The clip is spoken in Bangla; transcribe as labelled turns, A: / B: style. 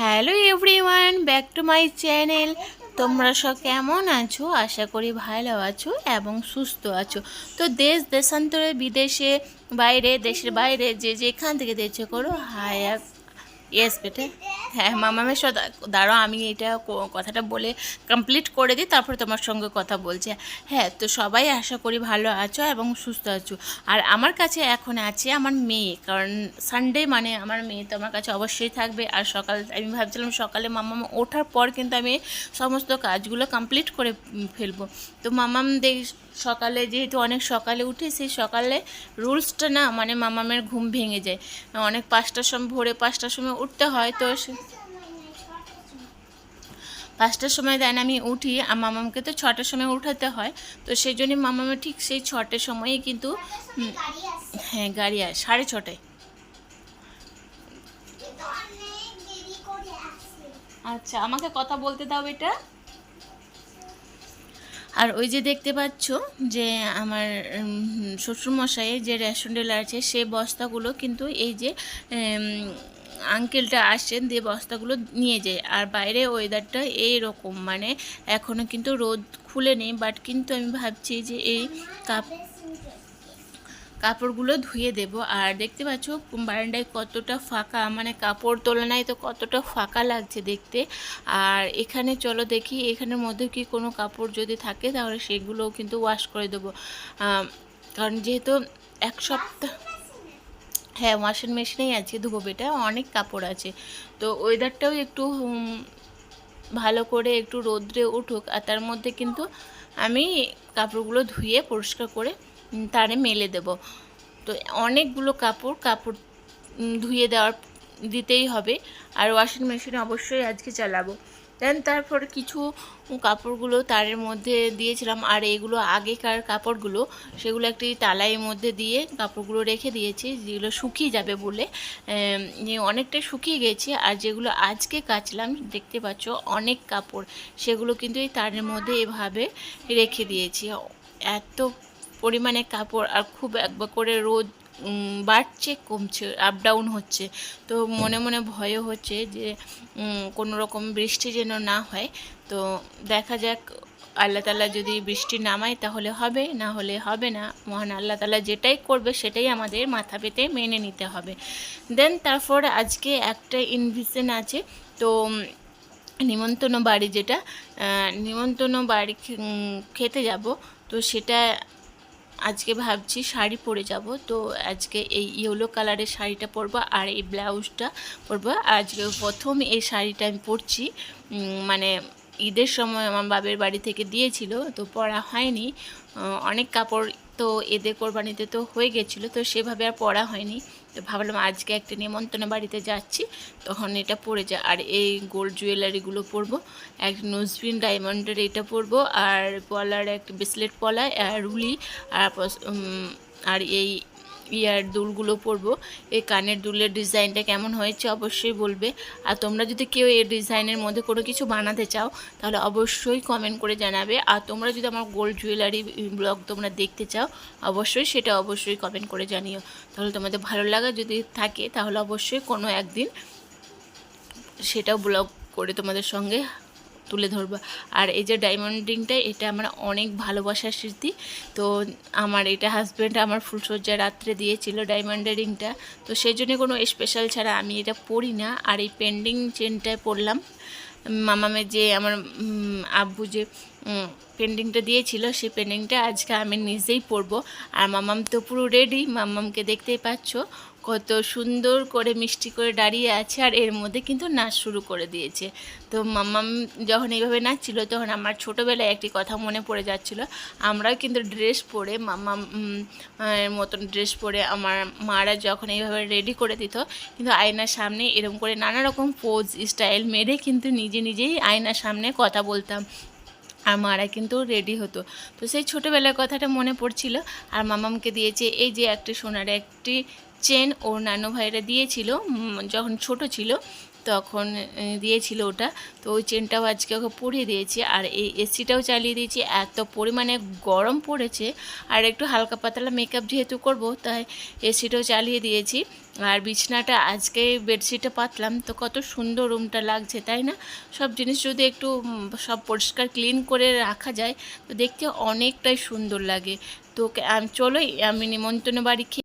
A: Hello everyone, back to my channel. তোমরা সব কেমন আছো? আশা করি ভালো আছো এবং সুস্থ আছো। তো দেশ দেশান্তরে, বিদেশে, বাইরে, দেশের বাইরে যে যেখান থেকে দেখছ করো, হাই ইয়েস বেটে। হ্যাঁ মামামের সাথে দাঁড়াও, আমি এটা কথাটা বলে কমপ্লিট করে দিই, তারপরে তোমার সঙ্গে কথা বলছি। হ্যাঁ তো সবাই আশা করি ভালো আছো এবং সুস্থ আছো। আর আমার কাছে এখন আছে আমার মেয়ে, কারণ সানডে মানে আমার মেয়ে তো আমার কাছে অবশ্যই থাকবে। আর সকাল, আমি ভাবছিলাম সকালে মামাম ওঠার পর কিন্তু আমি সমস্ত কাজগুলো কমপ্লিট করে ফেলব। তো মামাম দেখ সকালে যেহেতু অনেক সকালে উঠে সেই সকালে রুলসটা না মানে মামামের ঘুম ভেঙে যায়। অনেক পাঁচটার সময় ভোরে পাঁচটার সময় উঠতে হয় তো পাঁচটার সময় দেন আমি উঠি আর মামামকে তো ছটার সময় উঠাতে হয়। তো সেই জন্য মামামের ঠিক সেই ছটার সময়ই কিন্তু হ্যাঁ গাড়ি আর সাড়ে ছটায়। আচ্ছা আমাকে কথা বলতে দাও এটা। আর ওই যে দেখতে পাচ্ছ যে আমার শ্বশুরমশাইয়ের যে রেশন ডিলার আছে, সে বস্তাগুলো কিন্তু এই যে আঙ্কেলটা আসছেন দিয়ে বস্তাগুলো নিয়ে যায়। আর বাইরে ওয়েদারটা এইরকম মানে এখনও কিন্তু রোদ খুলে নেই বাট কিন্তু আমি ভাবছি যে এই কাপ কাপড়গুলো ধুয়ে দেব। আর দেখতে পাচ্ছ, বারান্দায় কতটা ফাঁকা মানে কাপড় তুলনায় তো কতটা ফাঁকা লাগছে দেখতে। আর এখানে চলো দেখি, এখানের মধ্যে কি কোনো কাপড় যদি থাকে, তাহলে সেগুলোও কিন্তু ওয়াশ করে দেবো। কারণ যেহেতু এক সপ্তাহ হ্যাঁ ওয়াশিং মেশিনেই আছে ধুবো বেটা, অনেক কাপড় আছে। তো ওয়েদারটাও একটু ভালো করে একটু রোদ্রে উঠুক। আর তার মধ্যে কিন্তু আমি কাপড়গুলো ধুয়ে পরিষ্কার করে তারে মেলে দেব। তো অনেকগুলো কাপড় কাপড় ধুয়ে দেওয়ার দিতেই হবে। আর ওয়াশিং মেশিন অবশ্যই আজকে চালাবো। দেন তারপর কিছু কাপড়গুলো তারের মধ্যে দিয়েছিলাম। আর এগুলো আগেকার কাপড়গুলো, সেগুলো একটি তালাইয়ের মধ্যে দিয়ে কাপড়গুলো রেখে দিয়েছি, যেগুলো শুকিয়ে যাবে বলে। অনেকটাই শুকিয়ে গেছে। আর যেগুলো আজকে কাচলাম, দেখতে পাচ্ছ অনেক কাপড়, সেগুলো কিন্তু এই তারের মধ্যে এভাবে রেখে দিয়েছি। এত পরিমাণে কাপড় আর খুব একবার করে রোদ বাড়ছে, কমছে আপ ডাউন হচ্ছে। তো মনে মনে ভয়ও হচ্ছে যে কোনো রকম বৃষ্টি যেন না হয়। তো দেখা যাক, আল্লাহ তালা যদি বৃষ্টি নামায় তাহলে হবে, না হলে হবে না। মহান আল্লাহ তালা যেটাই করবে সেটাই আমাদের মাথা পেতে মেনে নিতে হবে। দেন তারপর আজকে একটা ইনভিশন আছে। তো নিমন্ত্রণ বাড়ি যেটা নিমন্ত্রণ বাড়ি খেতে যাব। তো সেটা আজকে ভাবছি শাড়ি পরে যাব। তো আজকে এই ইয়েলো কালারের শাড়িটা পরবো আর এই ব্লাউজটা পরবো। আজকে প্রথম এই শাড়িটা আমি পরছি। মানে ঈদের সময় আমার বাবের বাড়ি থেকে দিয়েছিল, তো পরা হয়নি। অনেক কাপড় তো এদের কোরবানিতে তো হয়ে গেছিল, তো সেভাবে আর পড়া হয়নি। তো ভাবলাম আজকে একটা নিমন্ত্রণ বাড়িতে যাচ্ছি, তখন এটা পরে যায়। আর এই গোল্ড জুয়েলারিগুলো পরবো, এক নোজবিন ডায়মন্ডের এটা পরবো, আর পলার একটা ব্রেসলেট পলা আর রুলি, আর আর এই ইয়ার দুলগুলো পরবো, এই কানের দুলের ডিজাইনটা কেমন হয়েছে অবশ্যই বলবে। আর তোমরা যদি কেউ এই ডিজাইনের মধ্যে কোনো কিছু বানাতে চাও, তাহলে অবশ্যই কমেন্ট করে জানাবে। আর তোমরা যদি আমার গোল্ড জুয়েলারি ব্লগ তোমরা দেখতে চাও, অবশ্যই সেটা অবশ্যই কমেন্ট করে জানিও। তাহলে তোমাদের ভালো লাগা যদি থাকে, তাহলে অবশ্যই কোনো একদিন সেটাও ব্লগ করে তোমাদের সঙ্গে তুলে ধরবো। আর এই যে ডায়মন্ড রিংটা এটা আমার অনেক ভালোবাসার স্মৃতি। তো আমার এটা হাজব্যান্ড আমার ফুলসজ্জা রাত্রে দিয়েছিল ডায়মন্ডের রিংটা তো সেই জন্য কোনো স্পেশাল ছাড়া আমি এটা পরি না। আর এই পেন্ডিং চেনটায় পরলাম। মামামের যে আমার আব্বু যে পেন্ডিংটা দিয়েছিল, সেই পেন্ডিংটা আজকে আমি নিজেই পরবো। আর মামাম তো পুরো রেডি মামামকে দেখতেই পাচ্ছ। কত সুন্দর করে মিষ্টি করে দাঁড়িয়ে আছে আর এর মধ্যে কিন্তু নাচ শুরু করে দিয়েছে। তো মাম্মাম যখন এইভাবে নাচছিল তখন আমার ছোটোবেলায় একটি কথা মনে পড়ে যাচ্ছিল। আমরাও কিন্তু ড্রেস পরে মাম্মাম মতন ড্রেস পরে আমার মারা যখন এইভাবে রেডি করে দিত কিন্তু আয়নার সামনে এরকম করে নানা রকম পোজ, স্টাইল মেরে কিন্তু নিজে নিজেই আয়নার সামনে কথা বলতাম। আর মারা কিন্তু রেডি হতো। তো সেই ছোটোবেলার কথাটা মনে পড়ছিল। আর মামামকে দিয়েছে, এই যে একটি সোনার একটি চেন ওর নানু ভাইরা দিয়েছিল যখন ছোট ছিল, তখন দিয়েছিল ওটা। তো ওই চেনটাও আজকে ওকে পরিয়ে দিয়েছি আর এই এসিটাও চালিয়ে দিয়েছি। এত পরিমাণে গরম পড়েছে আর একটু হালকা পাতলা মেকআপ যেহেতু করব, তাই এসিটাও চালিয়ে দিয়েছি। আর বিছনাটা আজকে বেডশিটটা পাতলাম, তো কত সুন্দর রুমটা লাগছে, তাই না? সব জিনিস যদি একটু সব পরিষ্কার ক্লিন করে রাখা যায়, তো দেখতে অনেকটাই সুন্দর লাগে। তো আম- চলো, আমি নিমন্ত্রণ বাড়ি